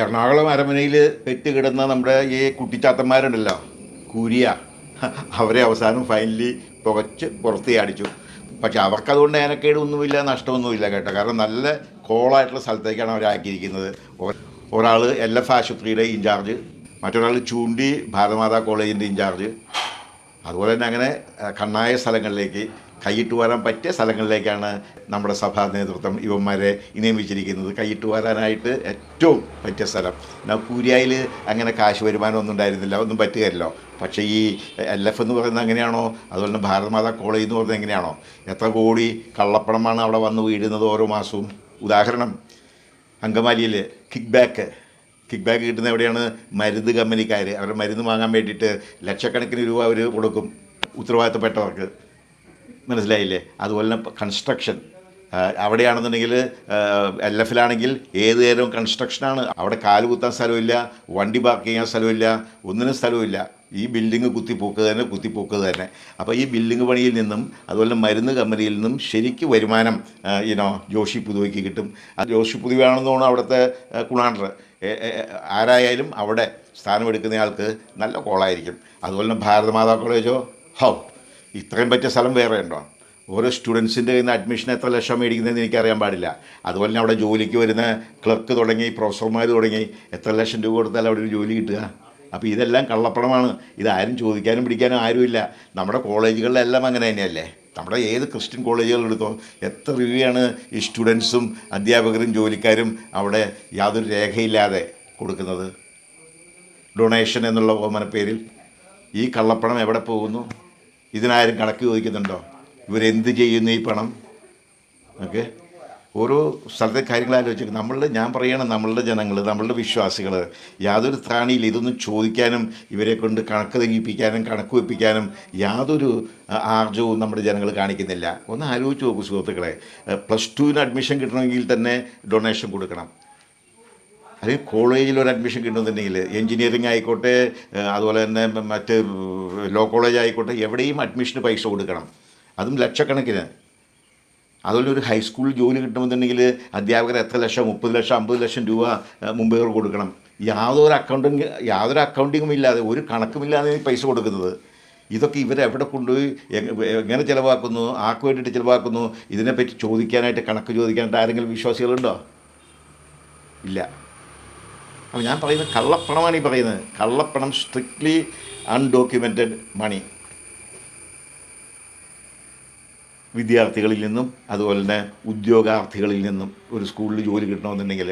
എറണാകുളം അരമനയിൽ പെറ്റ് കിടന്ന നമ്മുടെ ഈ കുട്ടിച്ചാത്തന്മാരുണ്ടല്ലോ കൂരിയ. അവരെ അവസാനം ഫൈനലി പുകച്ച് പുറത്ത് അടിച്ചു പക്ഷെ അവർക്കതുകൊണ്ട് ഏനക്കേട് ഒന്നുമില്ല നഷ്ടമൊന്നുമില്ല കേട്ടോ. കാരണം നല്ല കോളായിട്ടുള്ള സ്ഥലത്തേക്കാണ് അവരാക്കിയിരിക്കുന്നത് ഒരാൾ എൽ എഫ് ആശുപത്രിയുടെ ഇൻചാർജ് മറ്റൊരാൾ ചൂണ്ടി ഭാരതമാതാ കോളേജിന്റെ ഇൻചാർജ്. അതുപോലെ തന്നെ അങ്ങനെ കണ്ണായ സ്ഥലങ്ങളിലേക്ക് കൈയിട്ട് വരാൻ പറ്റിയ സ്ഥലങ്ങളിലേക്കാണ് നമ്മുടെ സഭാ നേതൃത്വം ഇവന്മാരെ നിയമിച്ചിരിക്കുന്നത്. കൈയിട്ട് വരാനായിട്ട് ഏറ്റവും പറ്റിയ സ്ഥലം. എന്നാൽ കൂരിയായിൽ അങ്ങനെ കാശ് വരുമാനം ഒന്നും ഉണ്ടായിരുന്നില്ല. ഒന്നും പറ്റുകയല്ലോ പക്ഷേ ഈ എൽ എഫ് എന്ന് പറയുന്നത് എങ്ങനെയാണോ അതുപോലെ തന്നെ ഭാരതമാതാ കോളേജ് എന്ന് പറയുന്നത് എങ്ങനെയാണോ? എത്ര കോടി കള്ളപ്പണമാണ് അവിടെ വന്ന് വീഴുന്നത് ഓരോ മാസവും. ഉദാഹരണം അങ്കമാലിയിൽ കിക്ക് ബാക്ക് കിക്ക് ബാക്ക് കിട്ടുന്ന എവിടെയാണ്? മരുന്ന് കമ്പനിക്കാർ അവരുടെ മരുന്ന് വാങ്ങാൻ വേണ്ടിയിട്ട് ലക്ഷക്കണക്കിന് രൂപ അവർ കൊടുക്കും. ഉത്തരവാദിത്തപ്പെട്ടവർക്ക്. മനസ്സിലായില്ലേ? അതുപോലെ തന്നെ കൺസ്ട്രക്ഷൻ അവിടെയാണെന്നുണ്ടെങ്കിൽ എൽ എഫിലാണെങ്കിൽ ഏത് നേരവും കൺസ്ട്രക്ഷനാണ് അവിടെ കാൽ കുത്താൻ സ്ഥലമില്ല വണ്ടി പാർക്ക് ചെയ്യാൻ സ്ഥലമില്ല ഒന്നിനും സ്ഥലമില്ല. ഈ ബിൽഡിങ് കുത്തിപ്പോക്കുക തന്നെ കുത്തിപ്പോക്കുക തന്നെ. അപ്പോൾ ഈ ബിൽഡിങ് പണിയിൽ നിന്നും അതുപോലെ തന്നെ മരുന്ന് കമ്പനിയിൽ നിന്നും ശരിക്ക് വരുമാനം ഇനോ ജോഷി പുതുവയ്ക്ക് കിട്ടും. ആ ജോഷി പുതുവയാണെന്ന് തോന്നുന്നു അവിടുത്തെ കുണാണ്ടർ. ആരായാലും അവിടെ സ്ഥാനമെടുക്കുന്നയാൾക്ക് നല്ല കോളായിരിക്കും. അതുപോലെ തന്നെ ഭാരതമാതാ കോളേജോ ഹൗ. ഇത്രയും പറ്റിയ സ്ഥലം വേറെ ഉണ്ടോ? ഓരോ സ്റ്റുഡൻസിന്റെ കയ്യിൽ നിന്ന് അഡ്മിഷൻ എത്ര ലക്ഷം മേടിക്കുന്നതെന്ന് എനിക്കറിയാൻ പാടില്ല. അതുപോലെ തന്നെ അവിടെ ജോലിക്ക് വരുന്ന ക്ലർക്ക് തുടങ്ങി പ്രൊഫസർമാർ തുടങ്ങി എത്ര ലക്ഷം രൂപ കൊടുത്താൽ അവിടെ ഒരു ജോലി കിട്ടുക. അപ്പോൾ ഇതെല്ലാം കള്ളപ്പണമാണ്. ഇതാരും ചോദിക്കാനും പിടിക്കാനും ആരുമില്ല. നമ്മുടെ കോളേജുകളിലെല്ലാം അങ്ങനെ തന്നെയല്ലേ? നമ്മുടെ ഏത് ക്രിസ്ത്യൻ കോളേജുകൾ എടുത്തോ എത്ര രൂപയാണ് ഈ സ്റ്റുഡൻസും അധ്യാപകരും ജോലിക്കാരും അവിടെ യാതൊരു രേഖയില്ലാതെ കൊടുക്കുന്നത്? ഡൊണേഷൻ എന്നുള്ള ഓമന പേരിൽ ഈ കള്ളപ്പണം എവിടെ പോകുന്നു? ഇതിനാരും കണക്ക് ചോദിക്കുന്നുണ്ടോ? ഇവരെന്ത് ചെയ്യുന്നു ഈ പണം? ഓക്കെ. ഓരോ സ്ഥലത്തെ കാര്യങ്ങൾ ആലോചിച്ച് നമ്മളുടെ ഞാൻ പറയണം നമ്മളുടെ ജനങ്ങൾ നമ്മളുടെ വിശ്വാസികൾ യാതൊരു ത്രാണിയില്ല. ഇതൊന്നും ചോദിക്കാനും ഇവരെ കൊണ്ട് കണക്ക് തെങ്ങിപ്പിക്കാനും കണക്ക് വെപ്പിക്കാനും യാതൊരു ആർജവും നമ്മുടെ ജനങ്ങൾ കാണിക്കുന്നില്ല. ഒന്ന് ആലോചിച്ച് നോക്കൂ സുഹൃത്തുക്കളെ. പ്ലസ് ടുവിന് അഡ്മിഷൻ കിട്ടണമെങ്കിൽ തന്നെ ഡൊണേഷൻ കൊടുക്കണം. അല്ലെങ്കിൽ കോളേജിൽ ഒരു അഡ്മിഷൻ കിട്ടുന്നുണ്ടെങ്കിൽ എഞ്ചിനീയറിംഗ് ആയിക്കോട്ടെ അതുപോലെ തന്നെ മറ്റ് ലോ കോളേജ് ആയിക്കോട്ടെ എവിടെയും അഡ്മിഷന് പൈസ കൊടുക്കണം. അതും ലക്ഷക്കണക്കിന്. അതുപോലെ ഒരു ഹൈസ്കൂളിൽ ജോലി കിട്ടുമെന്നുണ്ടെങ്കിൽ അധ്യാപകർ എത്ര ലക്ഷം? മുപ്പത് ലക്ഷം അമ്പത് ലക്ഷം രൂപ മുമ്പേ കൊടുക്കണം. യാതൊരു അക്കൗണ്ടിങ് യാതൊരു അക്കൗണ്ടിങ്ങും ഇല്ലാതെ ഒരു കണക്കുമില്ലാതെ പൈസ കൊടുക്കുന്നത്. ഇതൊക്കെ ഇവരെവിടെ കൊണ്ടുപോയി എങ്ങ- എങ്ങനെ ചിലവാക്കുന്നു ആർക്ക് വേണ്ടിയിട്ട് ചിലവാക്കുന്നു ഇതിനെപ്പറ്റി ചോദിക്കാനായിട്ട് കണക്ക് ചോദിക്കാനായിട്ട് ആരെങ്കിലും വിശ്വാസികളുണ്ടോ? ഇല്ല. അപ്പോൾ ഞാൻ പറയുന്നത് കള്ളപ്പണമാണ് ഈ പറയുന്നത്. കള്ളപ്പണം സ്ട്രിക്ട്ലി അൺഡോക്യുമെന്റഡ് മണി വിദ്യാർത്ഥികളിൽ നിന്നും അതുപോലെ തന്നെ ഉദ്യോഗാർത്ഥികളിൽ നിന്നും ഒരു സ്കൂളിൽ ജോലി കിട്ടണമെന്നുണ്ടെങ്കിൽ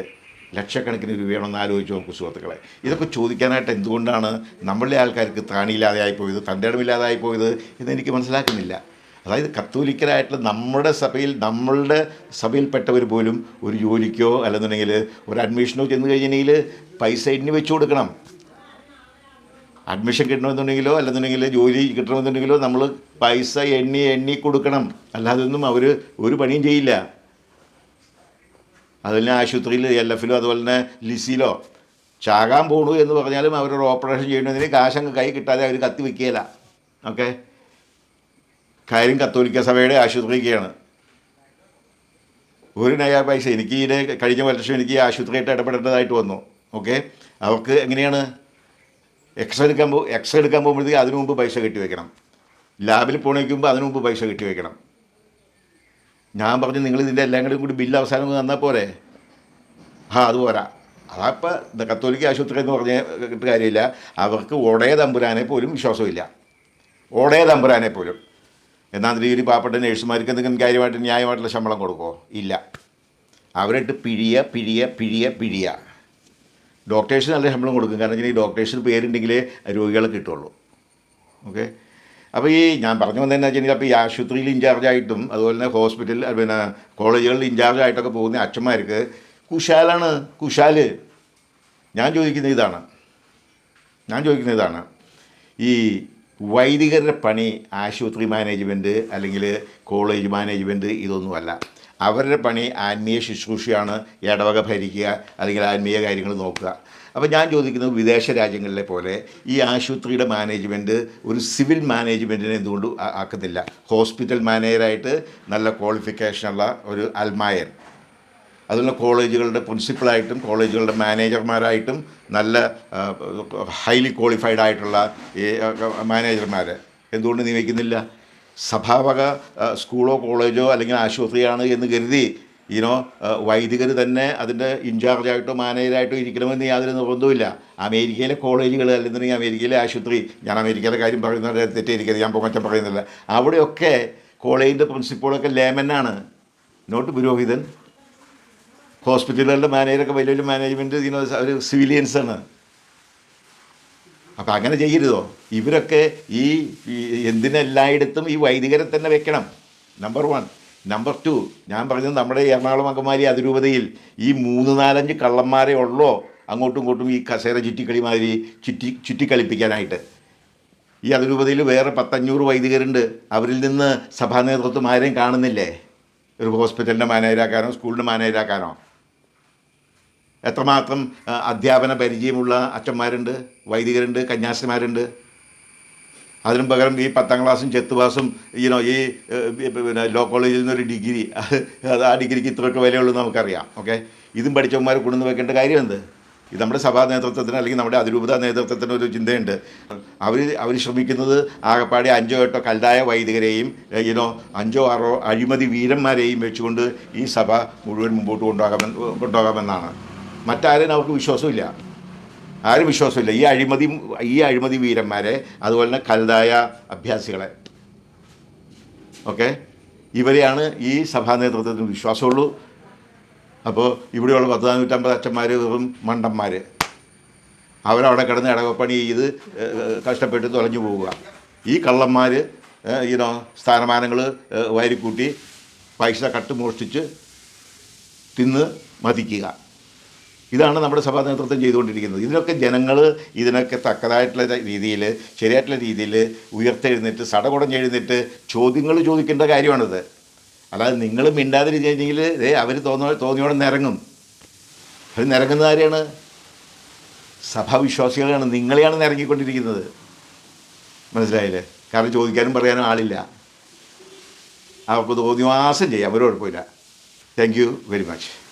ലക്ഷക്കണക്കിന് രൂപയാണെന്ന് ആലോചിച്ച് നോക്കൂ സുഹൃത്തുക്കളെ. ഇതൊക്കെ ചോദിക്കാനായിട്ട് എന്തുകൊണ്ടാണ് നമ്മളുടെ ആൾക്കാർക്ക് താണിയില്ലാതെ പോയത് തന്റെ ഇടമില്ലാതായി പോയത് എന്ന് എനിക്ക് മനസ്സിലാക്കുന്നില്ല. അതായത് കത്തോലിക്കരായിട്ടുള്ള നമ്മുടെ സഭയിൽ നമ്മളുടെ സഭയിൽപ്പെട്ടവർ പോലും ഒരു ജോലിക്കോ അല്ലെന്നുണ്ടെങ്കിൽ ഒരു അഡ്മിഷനോ ചെന്ന് കഴിഞ്ഞിട്ടുണ്ടെങ്കിൽ പൈസ എണ്ണി വെച്ച് കൊടുക്കണം. അഡ്മിഷൻ കിട്ടണമെന്നുണ്ടെങ്കിലോ അല്ലെന്നുണ്ടെങ്കിൽ ജോലി കിട്ടണമെന്നുണ്ടെങ്കിലോ നമ്മൾ പൈസ എണ്ണി എണ്ണി കൊടുക്കണം. അല്ലാതെ ഒന്നും അവർ ഒരു പണിയും ചെയ്യില്ല. അതുപോലെ ആശുപത്രിയിൽ എൽ എഫിലോ അതുപോലെ തന്നെ ലിസിയിലോ ചാകാൻ പോണു എന്ന് പറഞ്ഞാലും അവരൊരു ഓപ്പറേഷൻ ചെയ്യുന്നതിന് കാശങ്ങ് കൈ കിട്ടാതെ അവർ കത്തി വയ്ക്കുകയില്ല ഓക്കെ? കാര്യം കത്തോലിക്ക സഭയുടെ ആശുപത്രിക്കാണ്. ഒരു നയ പൈസ എനിക്ക് ഇതിനെ കഴിഞ്ഞ വർഷം എനിക്ക് ആശുപത്രിയായിട്ട് ഇടപെടേണ്ടതായിട്ട് വന്നു. ഓക്കെ? അവർക്ക് എങ്ങനെയാണ്? എക്സ് എടുക്കാൻ പോ എക്സ് എടുക്കാൻ പോകുമ്പോഴത്തേക്ക് അതിനു മുമ്പ് പൈസ കെട്ടി വെക്കണം. ലാബിൽ പോണേക്കുമ്പോൾ അതിനു മുമ്പ് പൈസ കെട്ടി വെക്കണം. ഞാൻ പറഞ്ഞു നിങ്ങൾ ഇതിന്റെ എല്ലാം കൂടി കൂടി ബില്ല് അവസാനം തന്നാൽ പോരെ. ആ അത് പോരാ. അതപ്പോൾ കത്തോലിക്ക ആശുപത്രി എന്ന് പറഞ്ഞ കാര്യമില്ല. അവർക്ക് ഒടയ തമ്പുരാനെ പോലും വിശ്വാസമില്ല. ഒടയ തമ്പുരാനെ പോലും. എന്നാൽ ഈ പാവപ്പെട്ട നേഴ്സുമാർക്ക് എന്തെങ്കിലും കാര്യമായിട്ട് ന്യായമായിട്ടുള്ള ശമ്പളം കൊടുക്കുമോ ഇല്ല. അവരിട്ട് പിഴിയ പിഴിയ പിഴിയ പിഴിയ. ഡോക്ടേഴ്സിന് നല്ല ശമ്പളം കൊടുക്കും. കാരണം വെച്ചാൽ ഈ ഡോക്ടേഴ്സിന് പേരുണ്ടെങ്കിലേ രോഗികളെ കിട്ടുള്ളൂ. ഓക്കെ? അപ്പോൾ ഈ ഞാൻ പറഞ്ഞു വന്നതെന്ന് വെച്ചാൽ അപ്പോൾ ഈ ആശുപത്രിയിൽ ഇൻചാർജായിട്ടും അതുപോലെ തന്നെ ഹോസ്പിറ്റൽ പിന്നെ കോളേജുകളിൽ ഇൻചാർജായിട്ടൊക്കെ പോകുന്ന അച്ഛന്മാർക്ക് കുശാലാണ്. കുശാൽ ഞാൻ ചോദിക്കുന്ന ഇതാണ്. ഞാൻ ചോദിക്കുന്ന ഇതാണ്. ഈ വൈദികരുടെ പണി ആശുപത്രി മാനേജ്മെന്റ് അല്ലെങ്കിൽ കോളേജ് മാനേജ്മെന്റ് ഇതൊന്നുമല്ല. അവരുടെ പണി ആത്മീയ ശുശ്രൂഷയാണ് ഇടവക ഭരിക്കുക അല്ലെങ്കിൽ ആത്മീയ കാര്യങ്ങൾ നോക്കുക. അപ്പോൾ ഞാൻ ചോദിക്കുന്നത് വിദേശ രാജ്യങ്ങളിലെ പോലെ ഈ ആശുപത്രിയുടെ മാനേജ്മെന്റ് ഒരു സിവിൽ മാനേജ്മെന്റിനെ എന്തുകൊണ്ട് ആക്കുന്നില്ല? ഹോസ്പിറ്റൽ മാനേജറായിട്ട് നല്ല ക്വാളിഫിക്കേഷനുള്ള ഒരു അൽമായൻ അതുപോലെ കോളേജുകളുടെ പ്രിൻസിപ്പളായിട്ടും കോളേജുകളുടെ മാനേജർമാരായിട്ടും നല്ല ഹൈലി ക്വാളിഫൈഡ് ആയിട്ടുള്ള ഈ മാനേജർമാർ എന്തുകൊണ്ട് നിയമിക്കുന്നില്ല സഭാവക സ്കൂളോ കോളേജോ അല്ലെങ്കിൽ ആശുപത്രിയാണ് എന്ന് കരുതി ഈനോ വൈദികർ തന്നെ അതിന്റെ ഇൻചാർജായിട്ടോ മാനേജറായിട്ടോ ഇരിക്കണമെന്ന് യാതൊരു നിർബന്ധവുമില്ല അമേരിക്കയിലെ കോളേജുകൾ അല്ലെന്നുണ്ടെങ്കിൽ അമേരിക്കയിലെ ആശുപത്രി ഞാൻ അമേരിക്കയിലെ കാര്യം പറയുന്നത് തെറ്റിയിരിക്കുന്നത് ഞാൻ പൊങ്ങച്ചം പറയുന്നില്ല. അവിടെയൊക്കെ കോളേജിന്റെ പ്രിൻസിപ്പളൊക്കെ ലേമനാണ് നോട്ട് പുരോഹിതൻ. ഹോസ്പിറ്റലുകളുടെ മാനേജറൊക്കെ വലിയ വലിയ മാനേജ്മെന്റ് ഇതിനോ അവർ സിവിലിയൻസാണ് അപ്പം അങ്ങനെ ചെയ്യരുതോ? ഇവരൊക്കെ ഈ എന്തിനെല്ലായിടത്തും ഈ വൈദികരെ തന്നെ വെക്കണം. നമ്പർ വൺ നമ്പർ ടു ഞാൻ പറഞ്ഞത് നമ്മുടെ എറണാകുളം അങ്കമാലി അതിരൂപതയിൽ ഈ മൂന്ന് നാലഞ്ച് കള്ളന്മാരെ ഉള്ളോ? അങ്ങോട്ടും ഇങ്ങോട്ടും ഈ കസേര ചുറ്റിക്കളി മാതിരി ചുറ്റി ചുറ്റിക്കളിപ്പിക്കാനായിട്ട്. ഈ അതിരൂപതയിൽ വേറെ പത്തഞ്ഞൂറ് വൈദികരുണ്ട്. അവരിൽ നിന്ന് സഭാ നേതൃത്വം ആരെയും കാണുന്നില്ലേ? ഒരു ഹോസ്പിറ്റലിന്റെ മാനേജരാക്കാനോ സ്കൂളിന്റെ മാനേജരാക്കാനോ? എത്രമാത്രം അധ്യാപന പരിചയമുള്ള അച്ഛന്മാരുണ്ട് വൈദികരുണ്ട് കന്യാസിമാരുണ്ട് അതിനും പകരം ഈ പത്താം ക്ലാസ്സും ചെത്ത് പാസും ഈനോ ഈ പിന്നെ ലോ കോളേജിൽ നിന്നൊരു ഡിഗ്രി അത് ആ ഡിഗ്രിക്ക് ഇത്രയൊക്കെ വിലയുള്ളൂ നമുക്കറിയാം ഓക്കെ ഇതും പഠിച്ചവന്മാർ കൊണ്ടുവന്ന് വെക്കേണ്ട കാര്യം എന്ത് ഇത് നമ്മുടെ സഭാ നേതൃത്വത്തിന് അല്ലെങ്കിൽ നമ്മുടെ അതിരൂപത നേതൃത്വത്തിന് ഒരു ചിന്തയുണ്ട്. അവർ അവർ ശ്രമിക്കുന്നത് ആകപ്പാടെ അഞ്ചോ എട്ടോ കല്ലായ വൈദികരെയും ഈനോ അഞ്ചോ ആറോ അഴിമതി വീരന്മാരെയും വെച്ചുകൊണ്ട് ഈ സഭ മുഴുവൻ മുമ്പോട്ട് കൊണ്ടുപോകാമെന്ന് കൊണ്ടുപോകാമെന്നാണ്. മറ്റാരും അവർക്ക് വിശ്വാസമില്ല. ആരും വിശ്വാസമില്ല. ഈ അഴിമതി ഈ അഴിമതി വീരന്മാരെ അതുപോലെ തന്നെ കലതായ അഭ്യാസികളെ. ഓക്കെ? ഇവരെയാണ് ഈ സഭാ നേതൃത്വത്തിന് വിശ്വാസമുള്ളൂ. അപ്പോൾ ഇവിടെയുള്ള പത്ത് നാനൂറ്റമ്പത് അച്ഛന്മാർ വെറും മണ്ടന്മാർ അവരവിടെ കിടന്ന് ഇടവപ്പണി ചെയ്ത് കഷ്ടപ്പെട്ട് തുലഞ്ഞു പോവുക. ഈ കള്ളന്മാർ ഈനോ സ്ഥാനമാനങ്ങൾ വാരിക്കൂട്ടി പൈസ കട്ട് മോഷ്ടിച്ച് തിന്ന് മതിക്കുക. ഇതാണ് നമ്മുടെ സഭാ നേതൃത്വം ചെയ്തുകൊണ്ടിരിക്കുന്നത്. ഇതിനൊക്കെ ജനങ്ങൾ ഇതിനൊക്കെ തക്കതായിട്ടുള്ള രീതിയിൽ ശരിയായിട്ടുള്ള രീതിയിൽ ഉയർത്തെഴുന്നേറ്റ് സടകുടഞ്ഞെഴുന്നേറ്റ് ചോദ്യങ്ങൾ ചോദിക്കേണ്ട കാര്യമാണിത്. അല്ലാതെ നിങ്ങൾ മിണ്ടാതിരിച്ചെങ്കിൽ ഏ അവർ തോന്നോ തോന്നിയോടെ നിരങ്ങും. അവർ നിരങ്ങുന്നത് ആരെയാണ് സഭാവിശ്വാസികളാണ് നിങ്ങളെയാണ് നിരങ്ങിക്കൊണ്ടിരിക്കുന്നത്. മനസ്സിലായില്ലേ? കാരണം ചോദിക്കാനും പറയാനും ആളില്ല. അവർക്ക് തോന്നിവാസം ചെയ്യാം. ഒരു കുഴപ്പമില്ല താങ്ക് യു വെരി മച്ച്